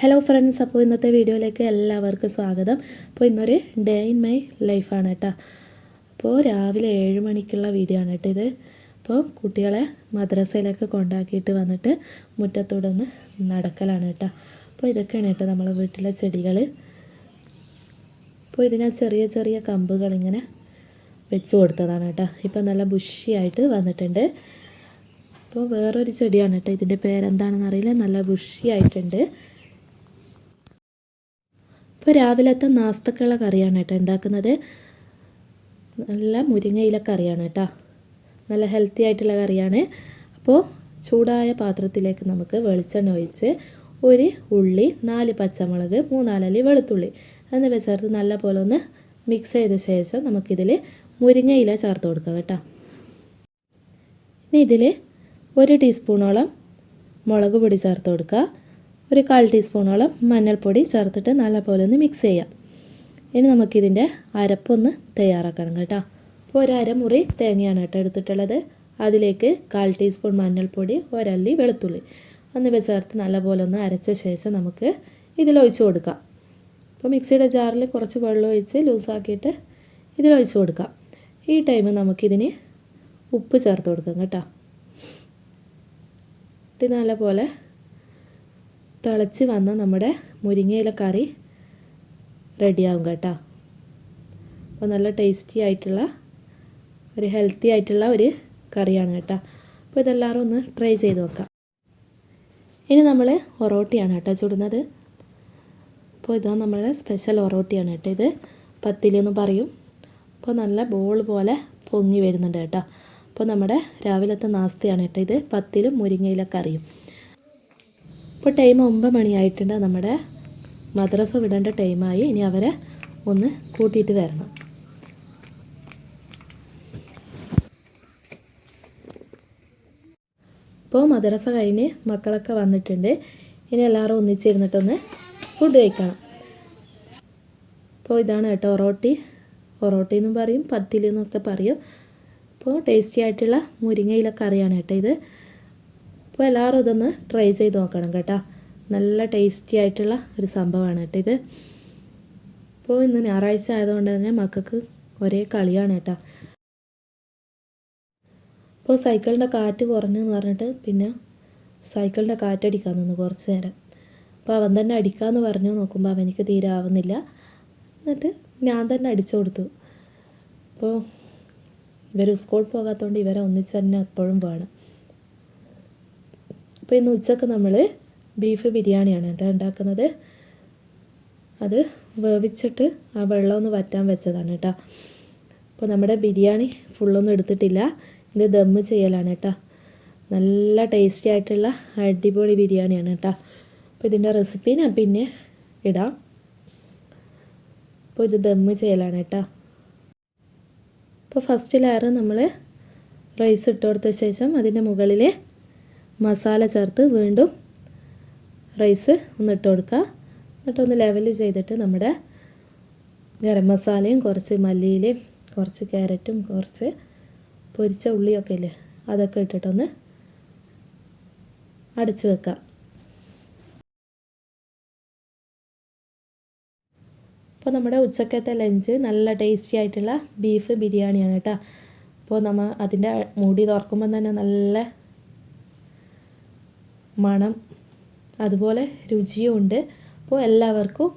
Hello friends അപ്പോൾ ഇന്നത്തെ വീഡിയോയിലേക്ക് എല്ലാവർക്കും സ്വാഗതം. അപ്പോൾ ഇന്നൊരു ഡേ ഇൻ മൈ ലൈഫാണ് കേട്ടോ. അപ്പോൾ രാവിലെ ഏഴ് മണിക്കുള്ള വീഡിയോ ആണ് കേട്ടോ ഇത്. അപ്പോൾ കുട്ടികളെ മദ്രസയിലേക്ക് കൊണ്ടാക്കിയിട്ട് വന്നിട്ട് മുറ്റത്തൂടെ ഒന്ന് നടക്കലാണ് കേട്ടോ. അപ്പോൾ ഇതൊക്കെയാണ് കേട്ടോ നമ്മളെ വീട്ടിലെ ചെടികൾ. അപ്പോൾ ഇതിനെ ചെറിയ ചെറിയ കമ്പുകൾ ഇങ്ങനെ വെച്ച് കൊടുത്തതാണ് കേട്ടോ. ഇപ്പോൾ നല്ല ബുഷിയായിട്ട് വന്നിട്ടുണ്ട്. അപ്പോൾ വേറൊരു ചെടിയാണ് കേട്ടോ. ഇതിന്റെ പേരെന്താണെന്ന് അറിയില്ല. നല്ല ബുഷിയായിട്ടുണ്ട് ഇപ്പോൾ രാവിലത്തെ നാസ്തക്കുള്ള കറിയാണ് കേട്ടോ ഉണ്ടാക്കുന്നത്. നല്ല മുരിങ്ങയില കറിയാണ് കേട്ടോ. നല്ല ഹെൽത്തി ആയിട്ടുള്ള കറിയാണ്. അപ്പോൾ ചൂടായ പാത്രത്തിലേക്ക് നമുക്ക് വെളിച്ചെണ്ണ ഒഴിച്ച് ഒരു ഉള്ളി നാല് പച്ചമുളക് മൂന്നാലല്ലി വെളുത്തുള്ളി എന്നിവ ചേർത്ത് നല്ല പോലെ ഒന്ന് മിക്സ് ചെയ്ത ശേഷം നമുക്കിതിൽ മുരിങ്ങയില ചേർത്ത് കൊടുക്കാം കേട്ടോ. ഇനി ഇതിൽ ഒരു ടീസ്പൂണോളം മുളക് പൊടി ചേർത്ത് കൊടുക്കുക ഒരു കാൽ ടീസ്പൂണോളം മഞ്ഞൾപ്പൊടി ചേർത്തിട്ട് നല്ലപോലെ ഒന്ന് മിക്സ് ചെയ്യാം. ഇനി നമുക്കിതിന്റെ അരപ്പൊന്ന് തയ്യാറാക്കണം കേട്ടോ. അപ്പോൾ ഒരു അരമുറി തേങ്ങയാണ് കേട്ടോ എടുത്തിട്ടുള്ളത്. അതിലേക്ക് കാൽ ടീസ്പൂൺ മഞ്ഞൾപ്പൊടി ഒരല്ലി വെളുത്തുള്ളി. എന്നിവ ചേർത്ത് നല്ലപോലെ ഒന്ന് അരച്ച ശേഷം നമുക്ക് ഇതിലൊഴിച്ച് കൊടുക്കാം. അപ്പോൾ മിക്സിയുടെ ജാറിൽ കുറച്ച് വെള്ളം ഒഴിച്ച് ലൂസാക്കിയിട്ട് ഇതിലൊഴിച്ച് കൊടുക്കാം. ഈ ടൈം നമുക്കിതിന് ഉപ്പ് ചേർത്ത് കൊടുക്കാം കേട്ടോ. ഇത് നല്ലപോലെ തിളച്ച് വന്ന നമ്മുടെ മുരിങ്ങയില കറി റെഡിയാവും കേട്ടോ. അപ്പോൾ നല്ല ടേസ്റ്റി ആയിട്ടുള്ള ഒരു ഹെൽത്തി ആയിട്ടുള്ള ഒരു കറിയാണ് കേട്ടോ. അപ്പോൾ ഇതെല്ലാവരും ഒന്ന് ട്രൈ ചെയ്ത് നോക്കാം. ഇനി നമ്മൾ ഒറോട്ടിയാണ് കേട്ടോ ചുടുന്നത്. അപ്പോൾ ഇതാ നമ്മുടെ സ്പെഷ്യൽ ഒറോട്ടിയാണ് കേട്ടോ ഇത്. പത്തിലെന്ന് പറയും. അപ്പോൾ നല്ല ബോൾ പോലെ പൊങ്ങി വരുന്നുണ്ട് കേട്ടോ. അപ്പോൾ നമ്മുടെ രാവിലത്തെ നാസ്തയാണ് കേട്ടോ ഇത്. പത്തിലും മുരിങ്ങയിലൊക്കെ കറിയും ഇപ്പോൾ ടൈം ഒമ്പത് മണിയായിട്ടുണ്ട്. നമ്മുടെ മദ്രസ വിടേണ്ട ടൈമായി ഇനി അവരെ ഒന്ന് കൂട്ടിയിട്ട് വരണം. ഇപ്പോൾ മദ്രസ കഴിഞ്ഞ് മക്കളൊക്കെ വന്നിട്ടുണ്ട്. ഇനി എല്ലാവരും ഒന്നിച്ചിരുന്നിട്ടൊന്ന് ഫുഡ് കഴിക്കണം. അപ്പോൾ ഇതാണ് കേട്ടോ ഒറോട്ടി ഒറോട്ടി എന്നും പറയും പത്തിലെന്നൊക്കെ പറയും. അപ്പോൾ ടേസ്റ്റി ആയിട്ടുള്ള മുരിങ്ങയില കറിയാണ് കേട്ടോ ഇത്. അപ്പോൾ എല്ലാവരും ഇതൊന്ന് ട്രൈ ചെയ്ത് നോക്കണം കേട്ടോ. നല്ല ടേസ്റ്റി ആയിട്ടുള്ള ഒരു സംഭവമാണ് കേട്ടോ ഇത്. അപ്പോൾ ഇന്ന് ഞായറാഴ്ച ആയതുകൊണ്ട് തന്നെ മക്കൾക്ക് ഒരേ കളിയാണ് കേട്ടോ. അപ്പോൾ സൈക്കിളിന്റെ കാറ്റ് കുറഞ്ഞു എന്ന് പറഞ്ഞിട്ട് പിന്നെ സൈക്കിളിന്റെ കാറ്റടിക്കാൻ നിന്ന് കുറച്ച് നേരം. അപ്പോൾ അവൻ തന്നെ അടിക്കാമെന്ന് പറഞ്ഞു നോക്കുമ്പോൾ അവനിക്ക് തീരെ ആവുന്നില്ല. എന്നിട്ട് ഞാൻ തന്നെ അടിച്ചു കൊടുത്തു. അപ്പോൾ ഇവർ സ്കൂളിൽ പോകാത്തതുകൊണ്ട് ഇവരെ ഒന്നിച്ച് തന്നെ എപ്പോഴും വേണം. അപ്പോൾ ഇന്ന് ഉച്ചയ്ക്ക് നമ്മൾ ബീഫ് ബിരിയാണിയാണ് കേട്ടോ ഉണ്ടാക്കുന്നത്. അത് വേവിച്ചിട്ട് ആ വെള്ളം ഒന്ന് വറ്റാൻ വെച്ചതാണ് കേട്ടോ. അപ്പോൾ നമ്മുടെ ബിരിയാണി ഫുള്ളൊന്നും എടുത്തിട്ടില്ല. ഇത് ദമ്മ് ചെയ്യലാണ് കേട്ടോ. നല്ല ടേസ്റ്റി ആയിട്ടുള്ള അടിപൊളി ബിരിയാണിയാണ് കേട്ടോ. അപ്പോൾ ഇതിന്റെ റെസിപ്പി ഞാൻ പിന്നെ ഇടാം. അപ്പോൾ ഇത് ദമ്മ് ചെയ്യലാണ് കേട്ടോ. അപ്പോൾ ഫസ്റ്റ് ലെയർ നമ്മൾ റൈസ് ഇട്ട് കൊടുത്ത ശേഷം അതിന്റെ മുകളിൽ മസാല ചേർത്ത് വീണ്ടും റൈസ് ഒന്ന് ഇട്ട് കൊടുക്കുക. എന്നിട്ടൊന്ന് ലെവൽ ചെയ്തിട്ട് നമ്മുടെ ഗരം മസാലയും കുറച്ച് മല്ലിയിലയും കുറച്ച് ക്യാരറ്റും കുറച്ച് പൊരിച്ച ഉള്ളിയൊക്കെ ഇല്ലേ അതൊക്കെ ഇട്ടിട്ടൊന്ന് അടച്ചു വെക്കാം അപ്പോൾ നമ്മുടെ ഉച്ചക്കത്തെ ലഞ്ച് നല്ല ടേസ്റ്റി ആയിട്ടുള്ള ബീഫ് ബിരിയാണിയാണ് കേട്ടോ. അപ്പോൾ നമ്മൾ അതിന്റെ മൂടി തുറക്കുമ്പോൾ തന്നെ നല്ല മണം അതുപോലെ രുചിയും ഉണ്ട്. അപ്പോൾ എല്ലാവർക്കും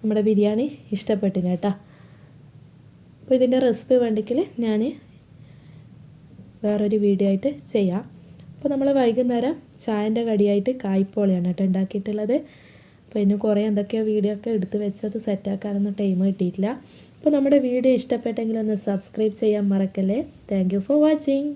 നമ്മുടെ ബിരിയാണി ഇഷ്ടപ്പെട്ടിന് കേട്ടോ. അപ്പോൾ ഇതിന്റെ റെസിപ്പി വേണ്ടെങ്കിൽ ഞാൻ വേറൊരു വീഡിയോ ആയിട്ട് ചെയ്യാം. അപ്പോൾ നമ്മൾ വൈകുന്നേരം ചായന്റെ കടിയായിട്ട് കായ്പോളിയാണ് കേട്ടോ ഉണ്ടാക്കിയിട്ടുള്ളത്. അപ്പോൾ ഇനി കുറേ എന്തൊക്കെയോ വീഡിയോ ഒക്കെ എടുത്ത് വെച്ചത് സെറ്റാക്കാനൊന്നും ടൈം കിട്ടിയിട്ടില്ല. അപ്പോൾ നമ്മുടെ വീഡിയോ ഇഷ്ടപ്പെട്ടെങ്കിൽ ഒന്ന് സബ്സ്ക്രൈബ് ചെയ്യാൻ മറക്കല്ലേ. Thank for watching.